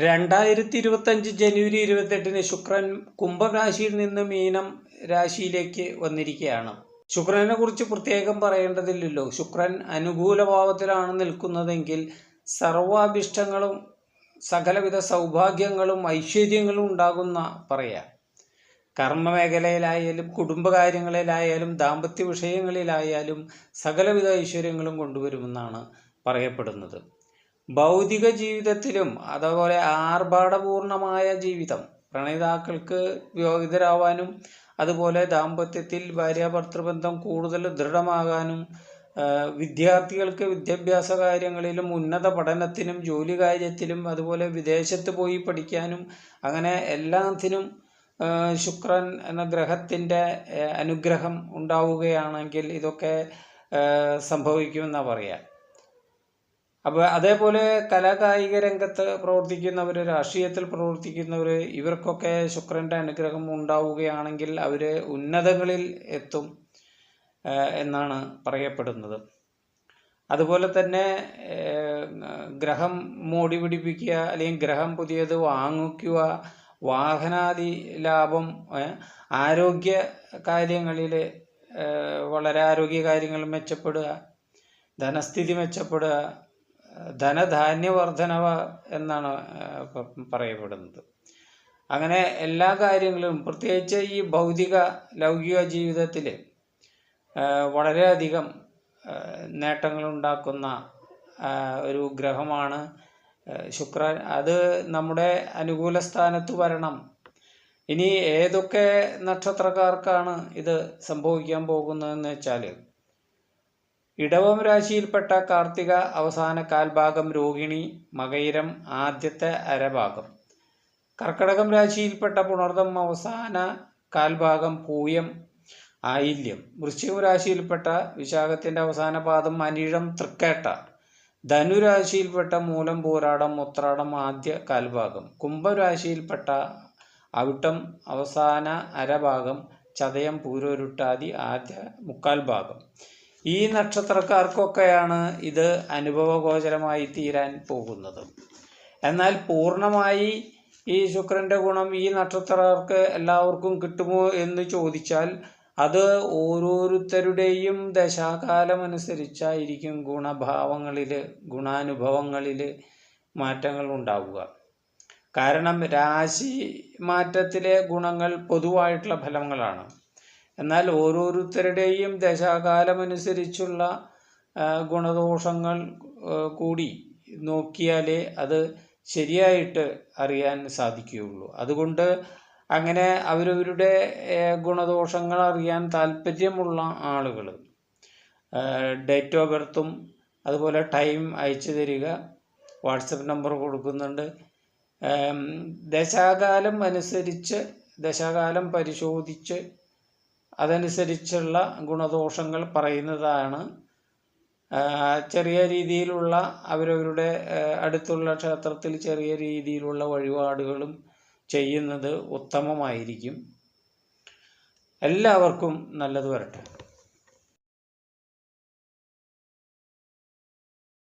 രണ്ടായിരത്തി ഇരുപത്തഞ്ച് ജനുവരി ഇരുപത്തെട്ടിന് ശുക്രൻ കുംഭരാശിയിൽ നിന്ന് മീനം രാശിയിലേക്ക് വന്നിരിക്കുകയാണ്. ശുക്രനെ കുറിച്ച് പ്രത്യേകം പറയേണ്ടതില്ലല്ലോ. ശുക്രൻ അനുകൂല ഭാവത്തിലാണ് നിൽക്കുന്നതെങ്കിൽ സർവാഭിഷ്ടങ്ങളും സകലവിധ സൗഭാഗ്യങ്ങളും ഐശ്വര്യങ്ങളും ഉണ്ടാകുന്ന പറയാം. കർമ്മ മേഖലയിലായാലും കുടുംബകാര്യങ്ങളിലായാലും ദാമ്പത്യ വിഷയങ്ങളിലായാലും സകലവിധ ഐശ്വര്യങ്ങളും കൊണ്ടുവരുമെന്നാണ് പറയപ്പെടുന്നത്. ഭൗതിക ജീവിതത്തിലും അതേപോലെ ആർഭാടപൂർണമായ ജീവിതം പ്രണയിതാക്കൾക്ക് വിവാഹിതരാവാനും അതുപോലെ ദാമ്പത്യത്തിൽ ഭാര്യ ഭാര്യാഭർത്തൃബന്ധം കൂടുതൽ ദൃഢമാകാനും വിദ്യാർത്ഥികൾക്ക് വിദ്യാഭ്യാസ കാര്യങ്ങളിലും ഉന്നത പഠനത്തിനും ജോലി കാര്യത്തിലും അതുപോലെ വിദേശത്ത് പോയി പഠിക്കാനും അങ്ങനെ എല്ലാത്തിനും ശുക്രൻ എന്ന ഗ്രഹത്തിന്റെ അനുഗ്രഹം ഉണ്ടാവുകയാണെങ്കിൽ ഇതൊക്കെ സംഭവിക്കുമെന്നാണ് പറയാം. അപ്പോൾ അതേപോലെ കലാകായിക രംഗത്ത് പ്രവർത്തിക്കുന്നവർ രാഷ്ട്രീയത്തിൽ പ്രവർത്തിക്കുന്നവർ ഇവർക്കൊക്കെ ശുക്രന്റെ അനുഗ്രഹം ഉണ്ടാവുകയാണെങ്കിൽ അവർ ഉന്നതങ്ങളിൽ എത്തും എന്നാണ് പറയപ്പെടുന്നത്. അതുപോലെ തന്നെ ഗ്രഹം മോടി പിടിപ്പിക്കുക അല്ലെങ്കിൽ ഗ്രഹം പുതിയത് വാങ്ങിക്കുക വാഹനാദി ലാഭം ആരോഗ്യ കാര്യങ്ങളിൽ വളരെ ആരോഗ്യ കാര്യങ്ങൾ മെച്ചപ്പെടുക ധനസ്ഥിതി മെച്ചപ്പെടുക ധനധാന്യ വർധനവ എന്നാണ് പറയപ്പെടുന്നത്. അങ്ങനെ എല്ലാ കാര്യങ്ങളും പ്രത്യേകിച്ച് ഈ ഭൗതിക ലൗകിക ജീവിതത്തിൽ വളരെയധികം നേട്ടങ്ങൾ ഉണ്ടാക്കുന്ന ഒരു ഗ്രഹമാണ് ശുക്ര ശുക്രൻ. അത് നമ്മുടെ അനുകൂല സ്ഥാനത്ത് വരണം. ഇനി ഏതൊക്കെ നക്ഷത്രക്കാർക്കാണ് ഇത് സംഭവിക്കാൻ പോകുന്നതെന്ന് വെച്ചാൽ ഇടവം രാശിയിൽപ്പെട്ട കാർത്തിക അവസാന കാൽഭാഗം രോഹിണി മകയിരം ആദ്യത്തെ അരഭാഗം. കർക്കടകം രാശിയിൽപ്പെട്ട പുണർദം അവസാന കാൽഭാഗം പൂയം ആയില്യം. വൃശ്ചികം രാശിയിൽപ്പെട്ട വിശാഖത്തിന്റെ അവസാന പാദം അനിഴം തൃക്കേട്ട. ധനുരാശിയിൽപ്പെട്ട മൂലം പോരാടം ഉത്രാടം ആദ്യ കാൽഭാഗം. കുംഭരാശിയിൽപ്പെട്ട അവിട്ടം അവസാന അരഭാഗം ചതയം പൂരോരുട്ടാതി ആദ്യ മുക്കാൽ ഭാഗം ഈ നക്ഷത്രക്കാർക്കൊക്കെയാണ് ഇത് അനുഭവഗോചരമായി തീരാൻ പോകുന്നത്. എന്നാൽ പൂർണമായി ഈ ശുക്രന്റെ ഗുണം ഈ നക്ഷത്രക്കാർക്ക് എല്ലാവർക്കും കിട്ടുമോ എന്ന് ചോദിച്ചാൽ അത് ഓരോരുത്തരുടെയും ദശാകാലമനുസരിച്ചായിരിക്കും ഗുണഭാവങ്ങളിൽ ഗുണാനുഭവങ്ങളിൽ മാറ്റങ്ങൾ ഉണ്ടാവുക. കാരണം രാശി മാറ്റത്തിലെ ഗുണങ്ങൾ പൊതുവായിട്ടുള്ള ഫലങ്ങളാണ്. എന്നാൽ ഓരോരുത്തരുടെയും ദശാകാലമനുസരിച്ചുള്ള ഗുണദോഷങ്ങൾ കൂടി നോക്കിയാലേ അത് ശരിയായിട്ട് അറിയാൻ സാധിക്കുകയുള്ളൂ. അതുകൊണ്ട് അങ്ങനെ അവരവരുടെ ഗുണദോഷങ്ങൾ അറിയാൻ താല്പര്യമുള്ള ആളുകൾ ഡേറ്റ് ഓഫ് ബർത്തും അതുപോലെ ടൈം അയച്ചു തരിക വാട്സപ്പ് നമ്പർ കൊടുക്കുന്നുണ്ട്. ദശാകാലം അനുസരിച്ച് ദശാകാലം പരിശോധിച്ച് അതനുസരിച്ചുള്ള ഗുണദോഷങ്ങൾ പറയുന്നതാണ്. ചെറിയ രീതിയിലുള്ള അവരവരുടെ അടുത്തുള്ള ക്ഷേത്രത്തിൽ ചെറിയ രീതിയിലുള്ള വഴിപാടുകളും ചെയ്യുന്നത് ഉത്തമമായിരിക്കും. എല്ലാവർക്കും നല്ലത് വരട്ടെ.